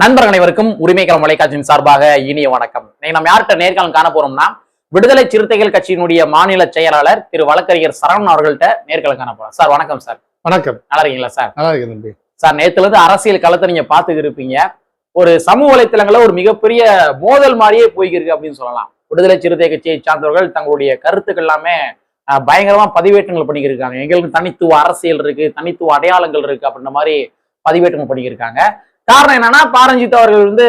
நண்பர்கள் அனைவருக்கும் உரிமைக்களம் தொலைக்காட்சியின் சார்பாக இனிய வணக்கம். நம்ம யார்கிட்ட நேர்காணல் காண போறோம்னா விடுதலை சிறுத்தைகள் கட்சியினுடைய மாநில செயலாளர் திரு வழக்கறிஞர் சரவணன் அவர்கள்ட்ட நேர்காணல் காண போறோம். சார் வணக்கம் சார். வணக்கம். நல்லா இருக்கீங்களா சார்? நல்லா இருக்கு தம்பி. சார் நேத்துல இருந்து அரசியல் களத்தை நீங்க பாத்துக்கிட்டு இருப்பீங்க. ஒரு சமூக வலைத்தளங்கள்ல ஒரு மிகப்பெரிய மோதல் மாதிரியே போய்க்கிருக்கு அப்படின்னு சொல்லலாம். விடுதலை சிறுத்தை கட்சியை சார்ந்தவர்கள் தங்களுடைய கருத்துக்கள் எல்லாமே பயங்கரமா பதிவேற்றங்கள் பண்ணிக்கிருக்காங்க. எங்களுக்கு தனித்துவ அரசியல் இருக்கு தனித்துவ அடையாளங்கள் இருக்கு அப்படின்ற மாதிரி பதிவேற்றங்கள் பண்ணிக்கிருக்காங்க. காரணம் என்னன்னா பாரஞ்சித் அவர்கள் வந்து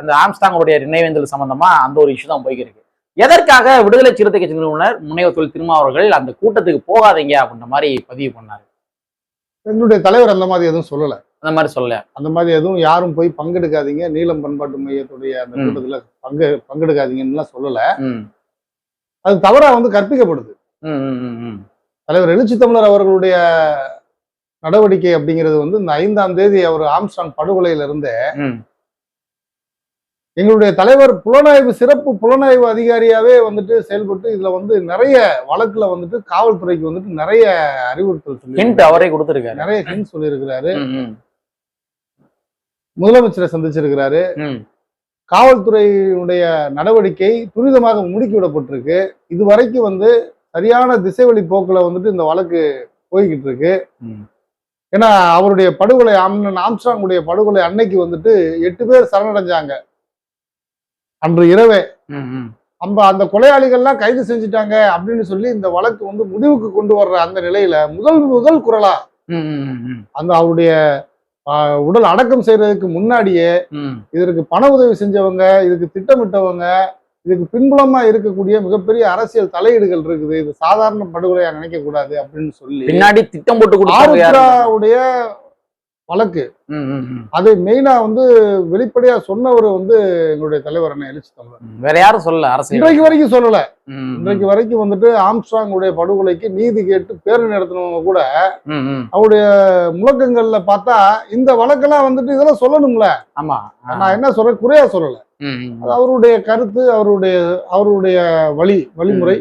அந்த ஆம்ஸ்டாங்களுடைய நினைவேந்தல் சம்பந்தமா அந்த ஒரு இஷ்யூ தான் போய்க்கிருக்கு எதற்காக விடுதலை சிறுத்தை கட்சி நிறுவனர் முனைவர் தொழில் திருமா அவர்கள் அந்த கூட்டத்துக்கு போகாதீங்க அப்படின்ற மாதிரி பதிவு பண்ணாரு. எங்களுடைய தலைவர் அந்த மாதிரி எதுவும் சொல்லல. அந்த மாதிரி சொல்ல அந்த மாதிரி எதுவும் யாரும் போய் பங்கெடுக்காதீங்க. நீலம் பண்பாட்டு மையத்துடைய அந்த. கூட்டத்துல பங்கு பங்கெடுக்காதீங்கன்னு சொல்லல. அது தவறா வந்து கற்பிக்கப்படுது. தலைவர் எழுச்சி தமிழர் அவர்களுடைய நடவடிக்கை அப்படிங்கிறது வந்து இந்த ஐந்தாம் தேதி அவர் ஆம்ஸ்டாங் படுகொலையில இருந்து ம். எங்களுடைய தலைவர் புலனாய்வு சிறப்பு புலனாய்வு அதிகாரியாவே வந்துட்டு செயல்பட்டு இதுல வந்து நிறைய வழக்குல வந்துட்டு காவல்துறைக்கு வந்துட்டு நிறைய அறிவுறுத்தல் சொல்லி அவரே கொடுத்துருக்காரு. நிறைய ஹிண்ட் சொல்லியிருக்கிறாரு. முதலமைச்சரை சந்திச்சிருக்கிறாரு. காவல்துறையினுடைய நடவடிக்கை துரிதமாக முடுக்கி விடப்பட்டிருக்கு. இது வரைக்கும் வந்து சரியான திசைவழி போக்குல வந்துட்டு இந்த வழக்கு போய்கிட்டு இருக்கு. ஏன்னா அவருடைய படுகொலை ஆம்ஸ்டாங்குடைய படுகொலை அன்னைக்கு வந்துட்டு எட்டு பேர் சரணடைஞ்சாங்க அன்று இரவே. நம்ம அந்த கொலையாளிகள்லாம் கைது செஞ்சுட்டாங்க அப்படின்னு சொல்லி இந்த வழக்கு வந்து முடிவுக்கு கொண்டு வர்ற அந்த நிலையில முதல் முதல் குரலா அந்த அவருடைய உடல் அடக்கம் செய்யறதுக்கு முன்னாடியே. இதற்கு பண உதவி செஞ்சவங்க இதுக்கு திட்டமிட்டவங்க இதுக்கு பின்புலமா இருக்கக்கூடிய மிகப்பெரிய அரசியல் தலையீடுகள் இருக்குது இது சாதாரண படுகொலையா நினைக்க கூடாது அப்படின்னு சொல்லி பின்னாடி திட்டம் போட்டு? ஆருத்ராவுடைய வழக்கு. அதை மெயினா வந்து வெளிப்படையா சொன்னவர் வந்து எங்களுடைய தலைவர் அண்ணன் எழுச்சி தமிழர். வேற யாரும் சொல்லல அரசியல் இன்றைக்கு வரைக்கும் சொல்லல இன்றைக்கு வரைக்கும் வந்துட்டு ஆம்ஸ்ட்ராங்குடைய படுகொலைக்கு நீதி கேட்டு பேரணி நடத்தினவங்க கூட. அவருடைய முழக்கங்கள்ல பார்த்தா இந்த வழக்கெல்லாம் வந்துட்டு இதெல்லாம் சொல்லணும்ல ஆமா. நான் என்ன சொல்றேன் குறையா சொல்லல அவருடைய கருத்து அவருடைய அவருடைய வழி வழிமுறை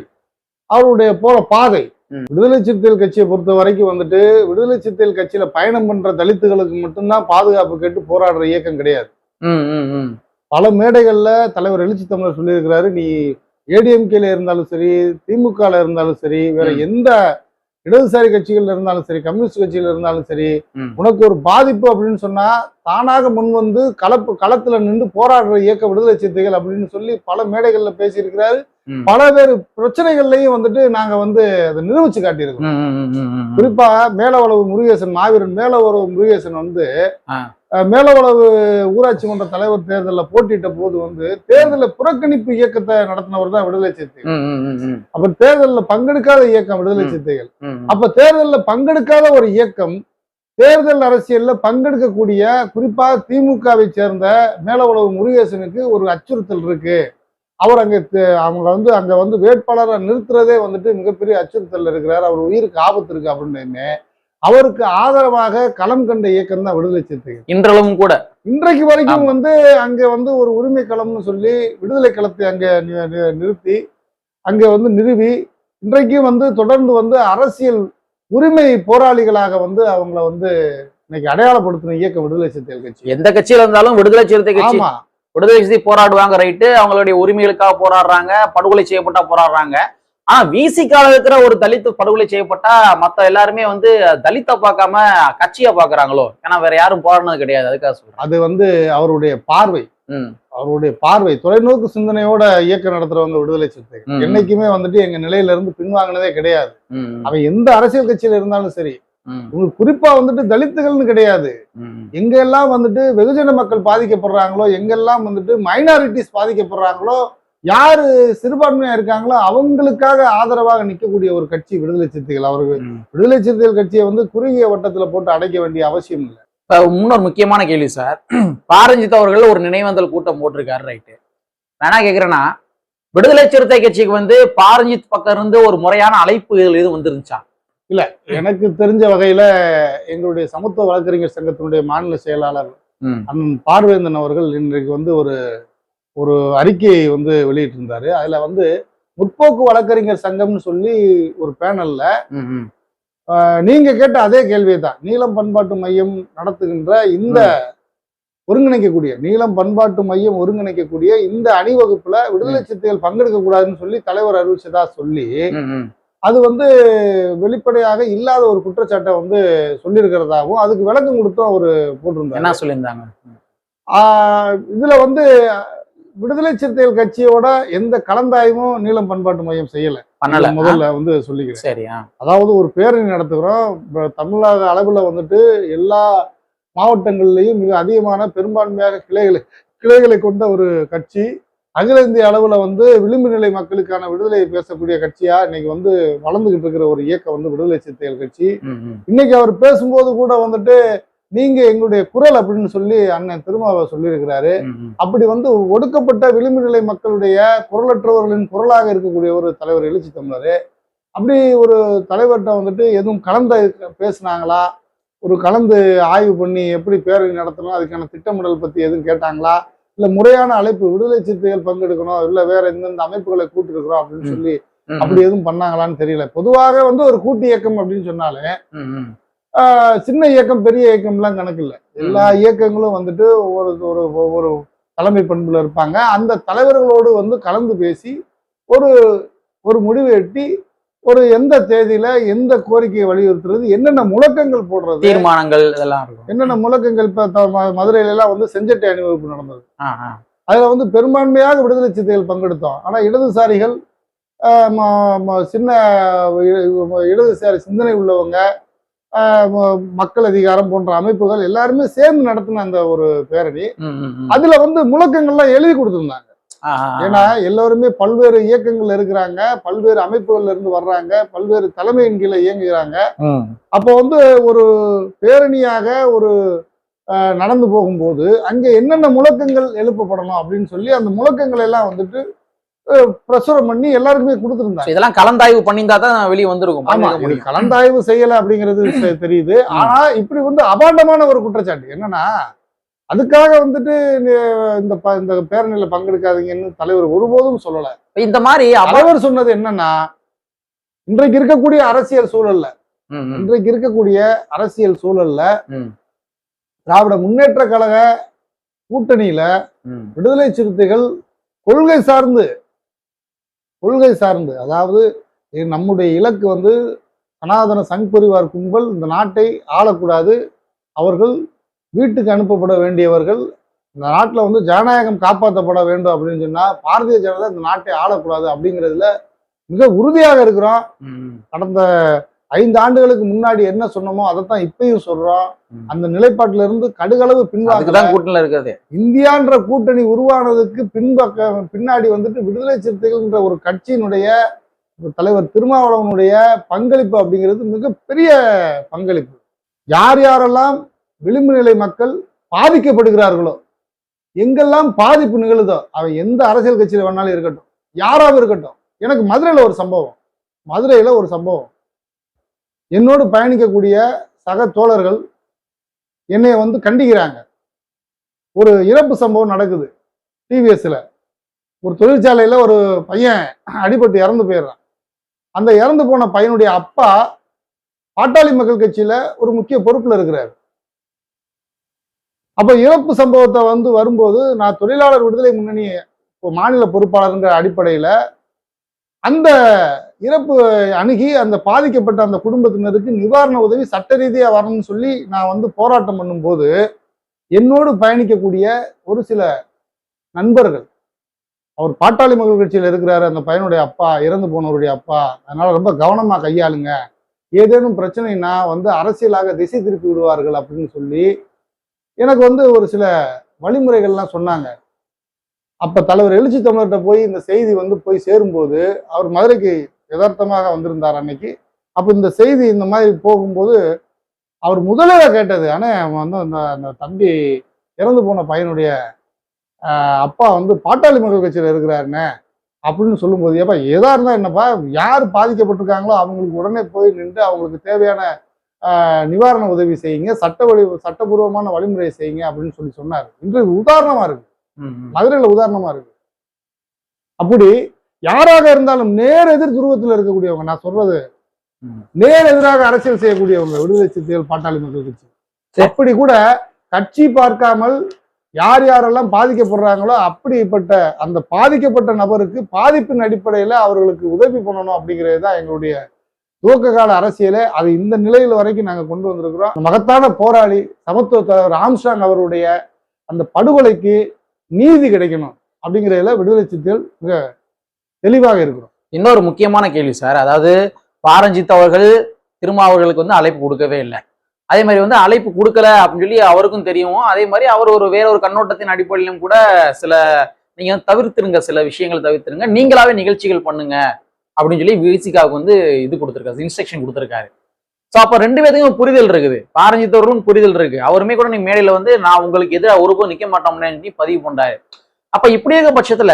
அவருடைய போற பாதை. விடுதலை சிறுத்தைகள் கட்சியை பொறுத்த வரைக்கும் வந்துட்டு விடுதலை சிறுத்தைகள் கட்சியில பயணம் பண்ற தலித்துகளுக்கு மட்டும்தான் பாதுகாப்பு கேட்டு போராடுற இயக்கம் கிடையாது. பல மேடைகள்ல தலைவர் எழுச்சி தமிழர் சொல்லியிருக்கிறாரு நீ ஏடிஎம்கேல இருந்தாலும் சரி திமுகல இருந்தாலும் சரி வேற. எந்த இடதுசாரி கட்சிகள்ல இருந்தாலும் சரி கம்யூனிஸ்ட் கட்சியில இருந்தாலும் சரி. உனக்கு ஒரு பாதிப்பு அப்படின்னு சொன்னா தானாக முன் வந்து களப்பு களத்துல நின்று போராடுற இயக்க விடுதலை சிறுத்தைகள் அப்படின்னு சொல்லி பல மேடைகள்ல பேசியிருக்கிறாரு. பல பேர் பிரச்சனைகள்லையும் வந்துட்டு நாங்க வந்து அதை நிரூபிச்சு காட்டியிருக்கோம். குறிப்பா மேலவளவு முருகேசன் மாவீரன் மேலவளவு முருகேசன் வந்து மேலவளவு ஊராட்சி மன்ற தலைவர் தேர்தலில் போட்டியிட்ட போது வந்து தேர்தலில் புறக்கணிப்பு இயக்கத்தை நடத்தினவர் தான் விடுதலை சிறுத்தைகள். அப்ப தேர்தலில் பங்கெடுக்காத இயக்கம் விடுதலை. சிறுத்தைகள். அப்ப தேர்தலில் பங்கெடுக்காத ஒரு இயக்கம் தேர்தல் அரசியல்ல பங்கெடுக்கக்கூடிய குறிப்பாக திமுகவை சேர்ந்த மேலவளவு முருகேசனுக்கு ஒரு அச்சுறுத்தல் இருக்கு அவர் அங்க அவங்க வந்து அங்க வந்து வேட்பாளரை நிறுத்துறதே வந்துட்டு மிகப்பெரிய அச்சுறுத்தல் இருக்கிறார் அவர் உயிருக்கு ஆபத்து இருக்கு அப்படின்னு அவருக்கு ஆதரவாக களம் கண்ட இயக்கம் தான் விடுதலை சிறுத்தைகள். இன்றளவும் கூட. இன்றைக்கு வரைக்கும். வந்து அங்க வந்து ஒரு உரிமை களம்னு சொல்லி விடுதலை களத்தை அங்க நிறுத்தி அங்க வந்து நிறுவி இன்றைக்கும் வந்து தொடர்ந்து வந்து அரசியல் உரிமை போராளிகளாக வந்து அவங்கள வந்து இன்னைக்கு அடையாளப்படுத்தின இயக்கம் விடுதலை சிறுத்தைகள் கட்சி. எந்த கட்சியில இருந்தாலும் விடுதலை சிறுத்தை கட்சி. விடுதலை சிறுத்தை போராடுவாங்க ரைட்டு அவங்களுடைய உரிமைகளுக்காக போராடுறாங்க படுகொலை செய்யப்பட்டா போராடுறாங்க. ஆனா விசிகால இருக்கிற ஒரு தலித் படுகொலை செய்யப்பட்டா மத்த எல்லாருமே வந்து தலித்தை பார்க்காம கட்சியா பாக்குறாங்களோ ஏன்னா வேற யாரும் போராடினது கிடையாது அதுக்காக சொல்றேன். அது வந்து அவருடைய பார்வை. அவருடைய பார்வை. தொலைநோக்கு சிந்தனையோட இயக்கம் நடத்துறவங்க விடுதலை சிறுத்தைகள். என்னைக்குமே வந்துட்டு எங்க நிலையில இருந்து பின்வாங்கினதே கிடையாது. அவன் எந்த அரசியல் கட்சியில இருந்தாலும் சரி உங்களுக்கு குறிப்பா வந்துட்டு தலித்துகள்னு கிடையாது. எங்கெல்லாம் வந்துட்டு வெகுஜன மக்கள் பாதிக்கப்படுறாங்களோ எங்கெல்லாம் வந்துட்டு மைனாரிட்டிஸ் பாதிக்கப்படுறாங்களோ யாரு சிறுபான்மையா இருக்காங்களோ அவங்களுக்காக ஆதரவாக நிற்கக்கூடிய ஒரு கட்சி விடுதலை சிறுத்தைகள். அவர்கள். விடுதலை சிறுத்தைகள் கட்சியை வந்து குறுகிய வட்டத்துல போட்டு அடைக்க வேண்டிய அவசியம் இல்லை. இன்னொரு முக்கியமான கேள்வி சார். பாரஞ்சித் அவர்கள் ஒரு நினைவேந்தல் கூட்டம் போட்டிருக்காரு ரைட்டு நான் என்ன கேக்குறேன்னா விடுதலை சிறுத்தை கட்சிக்கு வந்து பாரஞ்சித் பக்கம் இருந்து ஒரு முறையான அழைப்பு எதுவும் வந்துருந்துச்சா? எனக்கு தெரிஞ்ச வகையில எங்களுடைய சமத்துவ வழக்கறிஞர் சங்கத்தினுடைய மாநில செயலாளர் அண்ணன் பார்வேந்தன் அவர்கள் இன்றைக்கு வந்து ஒரு ஒரு அறிக்கையை வந்து வெளியிட்டிருந்தாரு. அதுல வந்து முற்போக்கு வழக்கறிஞர் சங்கம்னு சொல்லி ஒரு பேனல்ல நீங்க கேட்ட அதே கேள்வியை தான் நீலம் பண்பாட்டு மையம் நடத்துகின்ற இந்த ஒருங்கிணைக்கக்கூடிய நீளம் பண்பாட்டு மையம் ஒருங்கிணைக்கக்கூடிய இந்த அணிவகுப்புல விடுதலை சிறுத்தைகள் பங்கெடுக்க கூடாதுன்னு சொல்லி தலைவர் அறிவிச்சதா சொல்லி. அது வந்து வெளிப்படையாக இல்லாத ஒரு குற்றச்சாட்டை வந்து சொல்லியிருக்கிறதாவும் அதுக்கு விளக்கம் கொடுத்தும் அவர் போட்டிருந்தார். என்ன சொல்லியிருந்தாங்க? இதுல வந்து விடுதலை சிறுத்தைகள் கட்சியோட எந்த கலந்தாய்வும் நீளம் பண்பாட்டு மையம் செய்யல. முதல்ல வந்து சொல்லிக்கிறேன். சரி ஆ. அதாவது ஒரு பேரணி நடத்துகிறோம். தமிழக அளவுல வந்துட்டு எல்லா மாவட்டங்கள்லயும் மிக அதிகமான பெரும்பான்மையாக கிளைகளை கிளைகளை கொண்ட ஒரு கட்சி. அகில இந்திய அளவுல வந்து விளிம்பு நிலை மக்களுக்கான விடுதலையை பேசக்கூடிய கட்சியா இன்னைக்கு வந்து வளர்ந்துகிட்டு இருக்கிற ஒரு இயக்கம் வந்து விடுதலை சிறுத்தைகள் கட்சி. இன்னைக்கு அவர் பேசும்போது கூட வந்துட்டு நீங்க எங்களுடைய குரல் அப்படின்னு சொல்லி அண்ணன் திருமாவை சொல்லியிருக்கிறாரு. அப்படி வந்து ஒடுக்கப்பட்ட விளிம்பு நிலை மக்களுடைய குரலற்றவர்களின் குரலாக இருக்கக்கூடிய ஒரு தலைவர் எழுச்சி தமிழர் அப்படி ஒரு தலைவர்கிட்ட வந்துட்டு எதுவும் கலந்து பேசுனாங்களா? ஒரு கலந்து ஆய்வு பண்ணி எப்படி பேரணி நடத்தணும்? அதுக்கான திட்டமிடல் பத்தி எதுவும் கேட்டாங்களா? இல்ல முறையான அழைப்பு விடுதலை சிறுத்தைகள் பங்கெடுக்கணும் இல்ல வேற எந்தெந்த அமைப்புகளை கூட்டிருக்கிறோம் அப்படின்னு. சொல்லி அப்படி எதுவும் பண்ணாங்களான்னு தெரியல. பொதுவாக வந்து ஒரு கூட்டு இயக்கம் அப்படின்னு சொன்னாலே சின்ன இயக்கம் பெரிய இயக்கம்லாம் கணக்கு இல்லை. எல்லா இயக்கங்களும் வந்துட்டு ஒரு ஒரு ஒரு தலைமை பண்புல இருப்பாங்க. அந்த தலைவர்களோடு வந்து கலந்து பேசி ஒரு ஒரு முடிவு எட்டி ஒரு எந்த தேதியில எந்த கோரிக்கையை வலியுறுத்துறது என்னென்ன முழக்கங்கள் போடுறது தீர்மானங்கள் இதெல்லாம் என்னென்ன முழக்கங்கள் இப்ப மதுரையில எல்லாம் வந்து செஞ்சட்டை அணிவகுப்பு நடந்தது. அதுல வந்து பெரும்பான்மையாக விடுதலை சிறுத்தைகள் பங்கெடுத்தோம். ஆனா இடதுசாரிகள் சின்ன இடதுசாரி சிந்தனை உள்ளவங்க மக்கள் அதிகாரம் போன்ற அமைப்புகள் எல்லாருமே சேர்ந்து நடத்தின அந்த ஒரு பேரணி. அதுல வந்து முழக்கங்கள்லாம் எழுதி கொடுத்திருந்தாங்க. ஏன்னா எல்லோருமே பல்வேறு இயக்கங்கள்ல இருக்கிறாங்க பல்வேறு அமைப்புகள்ல இருந்து வர்றாங்க பல்வேறு தலைமையின் கீழே இயங்குகிறாங்க. அப்போ வந்து ஒரு பேரணியாக ஒரு நடந்து போகும்போது அங்கே என்னென்ன முழக்கங்கள் எழுப்பப்படணும் அப்படின்னு சொல்லி அந்த முழக்கங்கள் எல்லாம் வந்துட்டு பிரசுரம் பண்ணி எல்லாருக்குமே கொடுத்துருந்தாங்க இதெல்லாம் கலந்தாய்வு பண்ணியிருந்தா தான் வெளியே வந்திருக்கும் ஆமா இது. கலந்தாய்வு செய்யல அப்படிங்கிறது தெரியுது ஆனா இப்படி வந்து அபாண்டமான ஒரு குற்றச்சாட்டு என்னன்னா அதுக்காக வந்துட்டு இந்த இந்த பேரணியில பங்கெடுக்காதீங்கன்னு தலைவர் ஒருபோதும் சொல்லல இந்த மாதிரி தலைவர் சொன்னது என்னன்னா இன்றைக்கு இருக்கக்கூடிய அரசியல் சூழல்ல. இன்றைக்கு இருக்கக்கூடிய அரசியல் சூழல்ல. திராவிட முன்னேற்ற கழக கூட்டணியில. விடுதலை சிறுத்தைகள் கொள்கை சார்ந்து கொள்கை சார்ந்து அதாவது நம்முடைய இலக்கு வந்து சனாதன சங் பரிவார் கும்பல் இந்த நாட்டை ஆளக்கூடாது அவர்கள் வீட்டுக்கு அனுப்பப்பட வேண்டியவர்கள் இந்த நாட்டில் வந்து ஜனநாயகம் காப்பாற்றப்பட வேண்டும் அப்படின்னு சொன்னா பாரதிய ஜனதா இந்த நாட்டை ஆளக்கூடாது அப்படிங்கிறதுல மிக உறுதியாக இருக்கிறோம். கடந்த ஐந்து ஆண்டுகளுக்கு முன்னாடி என்ன சொன்னோமோ அதைத்தான் இப்பயும் சொல்றோம். அந்த நிலைப்பாட்டில இருந்து கடுகளவு பின்வாங்க அதுக்குதான் கூட்டணியில இருக்கிறது இந்தியான்ற கூட்டணி உருவானதுக்கு பின்பக்க பின்னாடி வந்துட்டு விடுதலை சிறுத்தைகள்ன்ற ஒரு கட்சியினுடைய தலைவர் திருமாவளவனுடைய பங்களிப்பு அப்படிங்கிறது மிகப்பெரிய பங்களிப்பு. யார் யாரெல்லாம் விளிம்பு நிலை மக்கள் பாதிக்கப்படுகிறார்களோ எங்கெல்லாம் பாதிப்பு நிகழுதோ அவன் எந்த அரசியல் கட்சியில வேணாலும் இருக்கட்டும் யாராவது இருக்கட்டும். எனக்கு மதுரையில ஒரு சம்பவம். மதுரையில ஒரு சம்பவம். என்னோடு பயணிக்கக்கூடிய சக தோழர்கள் என்னை வந்து கண்டிக்கிறாங்க. ஒரு இறப்பு சம்பவம் நடக்குது. டிவிஎஸ்ல ஒரு தொழிற்சாலையில ஒரு பையன் அடிபட்டு இறந்து போயிடுறான். அந்த இறந்து போன பையனுடைய அப்பா பாட்டாளி மக்கள் கட்சியில ஒரு முக்கிய பொறுப்பில் இருக்கிறார். அப்போ இறப்பு சம்பவத்தை வந்து வரும்போது நான் தொழிலாளர் விடுதலை முன்னணி மாநில பொறுப்பாளர்ங்கிற அடிப்படையில் அந்த இறப்பு அணுகி அந்த பாதிக்கப்பட்ட அந்த குடும்பத்தினருக்கு நிவாரண உதவி சட்ட ரீதியாக வரணும்னு சொல்லி நான் வந்து போராட்டம் பண்ணும்போது என்னோடு பயணிக்கக்கூடிய ஒரு சில நண்பர்கள் அவர் பாட்டாளி மக்கள் கட்சியில் இருக்கிறாரு அந்த பையனுடைய அப்பா இறந்து போனவருடைய அப்பா அதனால ரொம்ப கவனமாக கையாளுங்க. ஏதேனும் பிரச்சனைனா வந்து அரசியலாக திசை திருப்பி விடுவார்கள் அப்படின்னு சொல்லி எனக்கு வந்து ஒரு சில வழிமுறைகள்லாம் சொன்னாங்க. அப்ப தலைவர் எழுச்சி தமிழர்கிட்ட போய் இந்த செய்தி வந்து போய் சேரும்போது அவர் மதுரைக்கு யதார்த்தமாக வந்திருந்தார் அன்னைக்கு. அப்ப இந்த செய்தி இந்த மாதிரி போகும்போது அவர் முதலில் கேட்டது ஆனால் அவன் வந்து அந்த அந்த தம்பி இறந்து போன பையனுடைய அப்பா வந்து பாட்டாளி மக்கள் கட்சியில் இருக்கிறாருண்ணே அப்படின்னு சொல்லும்போது ஏப்பா எதாக இருந்தால் என்னப்பா யார் பாதிக்கப்பட்டிருக்காங்களோ அவங்களுக்கு உடனே போய் நின்று அவங்களுக்கு தேவையான நிவாரண உதவி செய்யுங்க சட்ட வழி சட்டபூர்வமான வழிமுறை செய்யுங்க அப்படின்னு சொல்லி சொன்னார். இன்று உதாரணமாக இருக்குது மதுரையில உதாரணமா இருக்கு. அப்படி யாராக இருந்தாலும் நேர் எதிர் துருவத்தில் இருக்கக்கூடியவங்க நான் சொல்றது. நேர் எதிராக அரசியல் செய்யக்கூடியவங்க விடுதலை சிறுத்தைகள் பாட்டாளி மக்கள் கட்சி. அப்படி கூட கட்சி பார்க்காமல் யார் யாரெல்லாம் பாதிக்கப்படுறாங்களோ அப்படிப்பட்ட அந்த பாதிக்கப்பட்ட நபருக்கு பாதிப்பின் அடிப்படையில அவர்களுக்கு உதவி பண்ணணும் அப்படிங்கிறது தான் எங்களுடைய துவக்க கால அரசியலே. அது இந்த நிலையில் வரைக்கும் நாங்க கொண்டு வந்திருக்கிறோம். மகத்தான போராளி சமத்துவ தலைவர் ஆம்ஸ்டாங் அவருடைய அந்த படுகொலைக்கு நீதி கிடைக்கணும் அப்படிங்கிறதுல விடுதலை சிறுத்தைகள் மிக தெளிவாக இருக்கிறோம். இன்னொரு முக்கியமான கேள்வி சார். அதாவது பாரஞ்சித் அவர்கள் திருமாவர்களுக்கு வந்து அழைப்பு கொடுக்கவே இல்லை. அதே மாதிரி வந்து அழைப்பு கொடுக்கல அப்படின்னு சொல்லி அவருக்கும் தெரியும். அதே மாதிரி அவர் ஒரு வேற ஒரு கண்ணோட்டத்தின் அடிப்படையிலும் கூட சில நீங்க வந்து தவிர்த்துருங்க சில விஷயங்களை தவிர்த்துருங்க. நீங்களாவே நிகழ்ச்சிகள் பண்ணுங்க அப்படின்னு சொல்லி விசிகாவுக்கு வந்து இது கொடுத்துருக்காரு இன்ஸ்ட்ரக்ஷன் கொடுத்துருக்காரு. ஸோ அப்போ ரெண்டு பேருக்கும் புரிதல் இருக்குது. பாரஞ்சித் அவர்களும் புரிதல் இருக்கு. அவருமே கூட நீ மேடையில வந்து நான் உங்களுக்கு எதிராக ஒருபோதும் நிக்க மாட்டோம்னு பதிவு பண்ணாரு அப்ப இப்படி இருக்க பட்சத்துல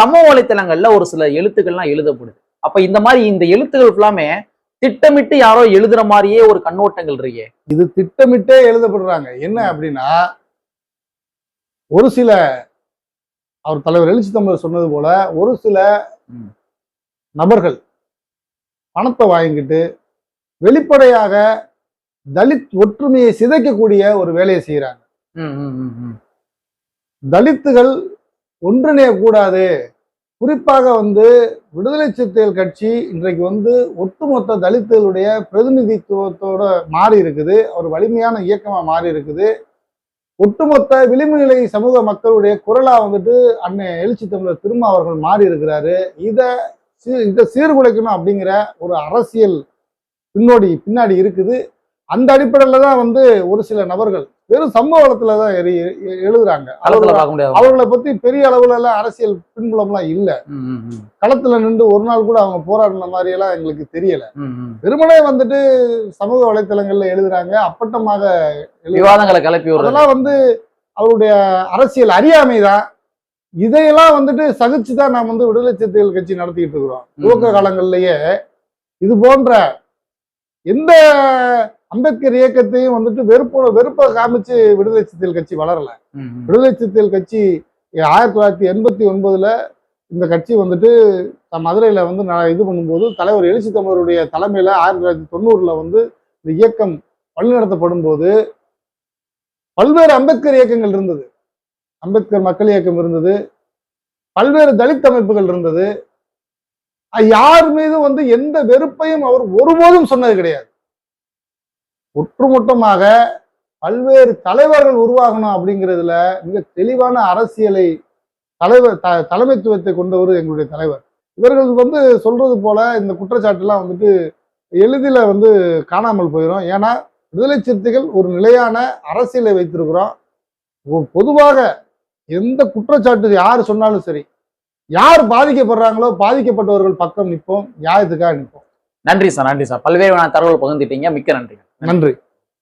சமூக வலைத்தளங்கள்ல ஒரு சில எழுத்துக்கள்லாம் எழுதப்படுது. அப்ப இந்த மாதிரி இந்த எழுத்துக்கள் ஃபுல்லாமே திட்டமிட்டு யாரோ எழுதுற மாதிரியே ஒரு கண்ணோட்டங்கள் இருக்கே. இது திட்டமிட்டே எழுதப்படுறாங்க. என்ன அப்படின்னா ஒரு சில அவர் தலைவர் எழுச்சி தமிழர் சொன்னது போல ஒரு சில. நபர்கள் பணத்தை வாங்கிட்டு வெளிப்படையாக தலித் ஒற்றுமையை சிதைக்கக்கூடிய ஒரு வேலையை ம். தலித்துகள் ஒன்றிணைய கூடாது. குறிப்பாக வந்து விடுதலை சிறுத்தைகள் கட்சி இன்றைக்கு வந்து ஒட்டுமொத்த தலித்துகளுடைய பிரதிநிதித்துவத்தோட மாறி இருக்குது. ஒரு வலிமையான இயக்கமா மாறி இருக்குது. ஒட்டுமொத்த விளிம்பு நிலை சமூக மக்களுடைய குரலா வந்துட்டு அண்ணன் எழுச்சி தமிழர் திரும்ப அவர்கள் மாறி இருக்கிறாரு. இத இதை சீர்குலைக்கணும் அப்படிங்கிற ஒரு அரசியல் பின்னோடி பின்னாடி இருக்குது. அந்த அடிப்படையில தான் வந்து ஒரு சில நபர்கள் வெறும் சம்பவ வளத்துல தான் எழுதுறாங்க. அவர்களை பத்தி பெரிய அளவுல எல்லாம் அரசியல் பின்புலம்லாம் இல்ல. களத்துல நின்று ஒரு நாள் கூட அவங்க போராடின மாதிரி எல்லாம் எங்களுக்கு தெரியல. வெறுமனே வந்துட்டு சமூக வலைத்தளங்கள்ல எழுதுறாங்க. அப்பட்டமாக. விவாதங்களை கிளப்பி அதெல்லாம் வந்து அவருடைய அரசியல் அறியாமை தான். இதையெல்லாம் வந்துட்டு சகிச்சு தான் நாம் வந்து விடுதலை சிறுத்தைகள் கட்சி நடத்திட்டு இருக்கிறோம். துவக்க காலங்கள்லயே இது போன்ற எந்த அம்பேத்கர் இயக்கத்தையும் வந்துட்டு வெறுப்போட வெறுப்பை காமிச்சு விடுதலை சிறுத்தைகள் கட்சி வளரல. விடுதலை சிறுத்தைகள் கட்சி ஆயிரத்தி தொள்ளாயிரத்தி எண்பத்தி ஒன்பதுல இந்த கட்சி வந்துட்டு மதுரையில வந்து நான் இது பண்ணும்போது தலைவர் எழுச்சி தமிழருடைய தலைமையில ஆயிரத்தி தொள்ளாயிரத்தி தொண்ணூறுல வந்து இந்த இயக்கம் வழிநடத்தப்படும் போது பல்வேறு அம்பேத்கர் இயக்கங்கள் இருந்தது. அம்பேத்கர் மக்கள் இயக்கம் இருந்தது. பல்வேறு தலித் அமைப்புகள் இருந்தது. யார் மீதும் வந்து எந்த வெறுப்பையும் அவர் ஒருபோதும் சொன்னது கிடையாது. ஒட்டுமொத்தமாக பல்வேறு தலைவர்கள் உருவாகணும் அப்படிங்கிறதுல மிக தெளிவான அரசியலை தலைவர் த தலைமைத்துவத்தை கொண்டவர் எங்களுடைய தலைவர். இவர்கள் வந்து சொல்றது போல இந்த குற்றச்சாட்டுலாம் வந்துட்டு எளிதில் வந்து காணாமல் போயிடும் ஏன்னா விடுதலை சிறுத்தைகள் ஒரு நிலையான அரசியலை வைத்திருக்கிறோம். பொதுவாக எந்த குற்றச்சாட்டு யார் சொன்னாலும் சரி யார் பாதிக்கப்படுறாங்களோ பாதிக்கப்பட்டவர்கள் பக்கம் நிற்போம் நியாயத்துக்காக நிற்போம். நன்றி சார் நன்றி சார். பல்வேறு தகவல் பகிர்ந்துட்டீங்க. மிக்க நன்றி நன்றி.